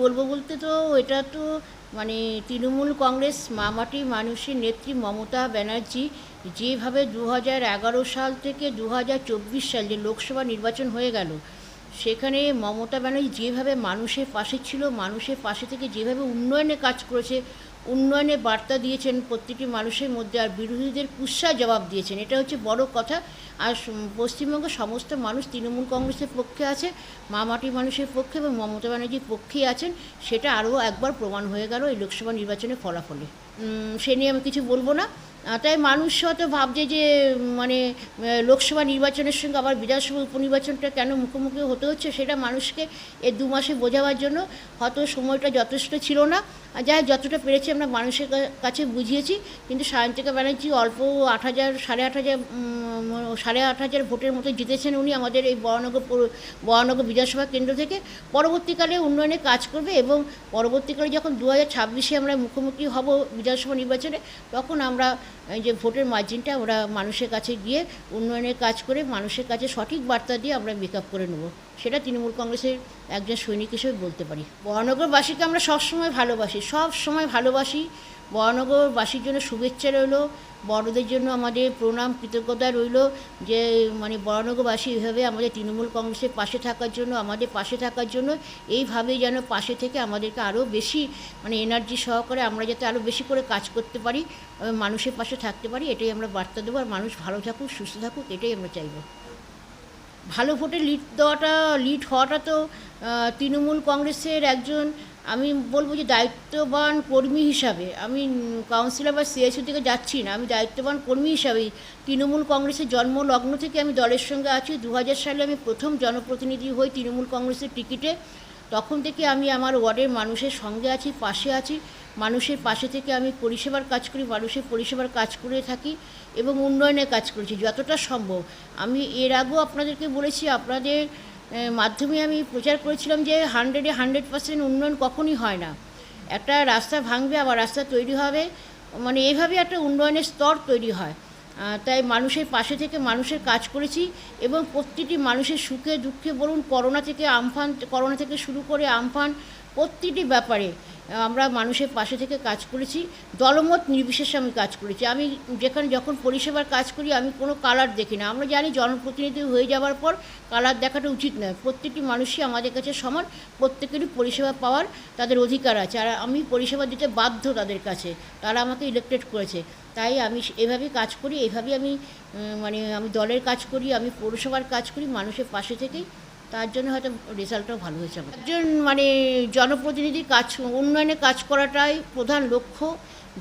বলব বলতে তো, এটা তো মানে তৃণমূল কংগ্রেস মামাটি মানুষের নেত্রী মমতা ব্যানার্জি যেভাবে দু হাজার এগারো সাল থেকে দু হাজার চব্বিশ সাল যে লোকসভা নির্বাচন হয়ে গেল, সেখানে মমতা ব্যানার্জি যেভাবে মানুষের পাশে ছিল, মানুষের পাশে থেকে যেভাবে উন্নয়নে কাজ করেছে উন্নয়নের বার্তা দিয়েছেন প্রত্যেকটি মানুষের মধ্যে আর বিরোধীদের কুৎসা জবাব দিয়েছেন। এটা হচ্ছে বড় কথা। আর পশ্চিমবঙ্গের সমস্ত মানুষ তৃণমূল কংগ্রেসের পক্ষে আছে মামাটি মানুষের পক্ষে এবং মমতা ব্যানার্জির পক্ষেই আছেন। সেটা আরও একবার প্রমাণ হয়ে গেল এই লোকসভা নির্বাচনের ফলাফলে। সে নিয়ে আমি কিছু বলব না। তাই মানুষ হয়তো ভাবছে যে মানে লোকসভা নির্বাচনের সঙ্গে আবার বিধানসভা উপনির্বাচনটা কেন মুখোমুখি হতে হচ্ছে সেটা মানুষকে এই দু মাসে বোঝাবার জন্য হয়তো সময়টা যথেষ্ট ছিল না। যাই যতটা পেরেছি আমরা মানুষের কাছে বুঝিয়েছি কিন্তু সায়ন্তিকা ব্যানার্জি অল্প আট হাজার সাড়ে আট হাজার সাড়ে আট হাজার ভোটের মতো জিতেছেন উনি আমাদের এই বরানগর বরানগর বিধানসভা কেন্দ্র থেকে। পরবর্তীকালে উন্নয়নে কাজ করবে এবং পরবর্তীকালে যখন দু হাজার ছাব্বিশে আমরা মুখোমুখি হব বিধানসভা নির্বাচনে, তখন আমরা যে ভোটের মার্জিনটা আমরা মানুষের কাছে গিয়ে উন্নয়নের কাজ করে মানুষের কাছে সঠিক বার্তা দিয়ে আমরা মেক করে নেব। সেটা তৃণমূল কংগ্রেসের একজন সৈনিক হিসেবে বলতে পারি। বরানগরবাসীকে আমরা সবসময় ভালোবাসি সব সময় ভালোবাসি। বরানগরবাসীর জন্য শুভেচ্ছা রইল, বড়দের জন্য আমাদের প্রণাম, কৃতজ্ঞতা রইল যে মানে বরানগরবাসী এভাবে আমাদের তৃণমূল কংগ্রেসের পাশে থাকার জন্য, আমাদের পাশে থাকার জন্য এইভাবেই যেন পাশে থেকে আমাদেরকে আরও বেশি মানে এনার্জি সহকারে আমরা যাতে আরও বেশি করে কাজ করতে পারি মানুষের পাশে থাকতে পারি, এটাই আমরা বার্তা দেবো আর মানুষ ভালো থাকুক, সুস্থ থাকুক, এটাই আমরা চাইব। ভালো ভোটে লিড দেওয়াটা লিড হওয়াটা তো তৃণমূল কংগ্রেসের একজন আমি বলব যে দায়িত্ববান কর্মী হিসাবে, আমি কাউন্সিলর বা সিএসি থেকে যাচ্ছি না, আমি দায়িত্ববান কর্মী হিসাবেই তৃণমূল কংগ্রেসের জন্ম লগ্ন থেকে আমি দলের সঙ্গে আছি। দু হাজার সালে আমি প্রথম জনপ্রতিনিধি হই তৃণমূল কংগ্রেসের টিকিটে। তখন থেকে আমি আমার ওয়ার্ডের মানুষের সঙ্গে আছি, পাশে আছি। মানুষের পাশে থেকে আমি পরিষেবার কাজ করি, মানুষের পরিষেবার কাজ করে থাকি এবং উন্নয়নের কাজ করেছি, যতটা সম্ভব। আমি এর আগেও আপনাদেরকে বলেছি, আপনাদের মাধ্যমে আমি প্রচার করেছিলাম যে হান্ড্রেডে হান্ড্রেড পার্সেন্ট উন্নয়ন কখনই হয় না। একটা রাস্তা ভাঙবে, আবার রাস্তা তৈরি হবে। মানে এইভাবে একটা উন্নয়নের স্তর তৈরি হয়। তাই মানুষের পাশে থেকে মানুষের কাজ করেছি এবং প্রতিটি মানুষের সুখে দুঃখে বলুন, করোনা থেকে আমফান, করোনা থেকে শুরু করে আমফান প্রতিটি ব্যাপারে, আমরা মানুষের পাশে থেকে কাজ করেছি, দলমত নির্বিশেষে আমি কাজ করেছি। আমি যেখানে যখন পরিষেবার কাজ করি, আমি কোনো কালার দেখি না। আমরা জানি জনপ্রতিনিধি হয়ে যাওয়ার পর কালার দেখাটা উচিত নয়। প্রত্যেকটি মানুষই আমাদের কাছে সমান, প্রত্যেকেরই পরিষেবা পাওয়ার তাদের অধিকার আছে। আর আমি পরিষেবা দিতে বাধ্য তাদের কাছে। তারা আমাকে ইলেক্টেড করেছে। তাই আমি এভাবেই কাজ করি, এভাবেই আমি মানে আমি দলের কাজ করি, আমি পৌরসভার কাজ করি, মানুষের পাশে থেকেই তার জন্য হয়তো রেজাল্টটাও ভালো হয়েছে আমার একজন মানে জনপ্রতিনিধির কাজ, উন্নয়নে কাজ করাটাই প্রধান লক্ষ্য।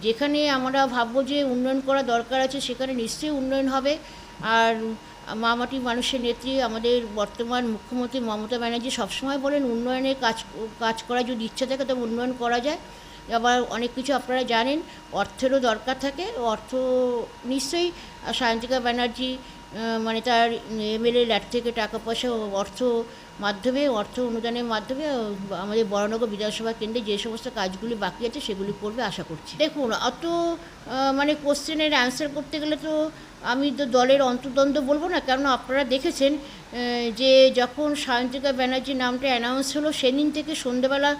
যেখানে আমরা ভাববো যে উন্নয়ন করা দরকার আছে, সেখানে নিশ্চয়ই উন্নয়ন হবে। আর মামাটি মানুষের নেত্রী আমাদের বর্তমান মুখ্যমন্ত্রী মমতা ব্যানার্জি সবসময় বলেন উন্নয়নের কাজ কাজ করার যদি ইচ্ছা থাকে তবে উন্নয়ন করা যায়। আবার অনেক কিছু আপনারা জানেন, অর্থেরও দরকার থাকে। অর্থ নিশ্চয়ই সায়ন্তিকা ব্যানার্জি মানে তার এমএলএ ল্যাট থেকে টাকা পয়সা অর্থ মাধ্যমে, অর্থ অনুদানের মাধ্যমে আমাদের বরানগর বিধানসভা কেন্দ্রে যে সমস্ত কাজগুলি বাকি আছে সেগুলি করবে আশা করছি। দেখুন, অত মানে কোশ্চেনের অ্যান্সার করতে গেলে তো আমি তো দলের অন্তর্দ্বন্দ্ব বলব না কারণ আপনারা দেখেছেন যে যখন সায়ন্তিকা ব্যানার্জির নামটা অ্যানাউন্স হলো, সেদিন থেকে সন্ধ্যেবেলা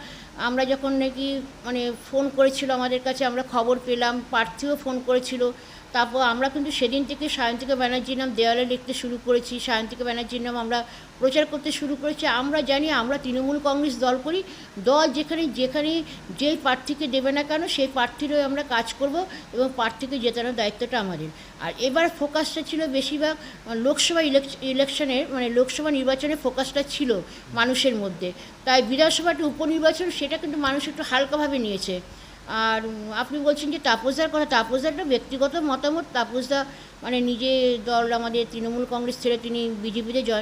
আমরা যখন নাকি মানে ফোন করেছিল আমাদের কাছে, আমরা খবর পেলাম প্রার্থীও ফোন করেছিল। তারপর আমরা কিন্তু সেদিন থেকে সায়ন্তিকা ব্যানার্জির নাম দেওয়ালে লিখতে শুরু করেছি, সায়ন্তিকা ব্যানার্জির নাম আমরা প্রচার করতে শুরু করেছি। আমরা জানি আমরা তৃণমূল কংগ্রেস দল করি, দল যেখানে যেখানে যেই প্রার্থীকে দেবে না কেন সেই প্রার্থীরও আমরা কাজ করব এবং প্রার্থীকে জেতানোর দায়িত্বটা আমাদের। আর এবার ফোকাসটা ছিল বেশিরভাগ লোকসভা ইলেকশ- ইলেকশনের মানে লোকসভা নির্বাচনে ফোকাসটা ছিল মানুষের মধ্যে। তাই বিধানসভাটা উপনির্বাচন সেটা কিন্তু মানুষ একটু হালকাভাবে নিয়েছে। আর আপনি বলছেন যে তাপসদার কথা, তাপসদারটা ব্যক্তিগত মতামত, তাপসদা মানে নিজে দল আমাদের তৃণমূল কংগ্রেস ছেড়ে তিনি বিজেপিতে জয়েন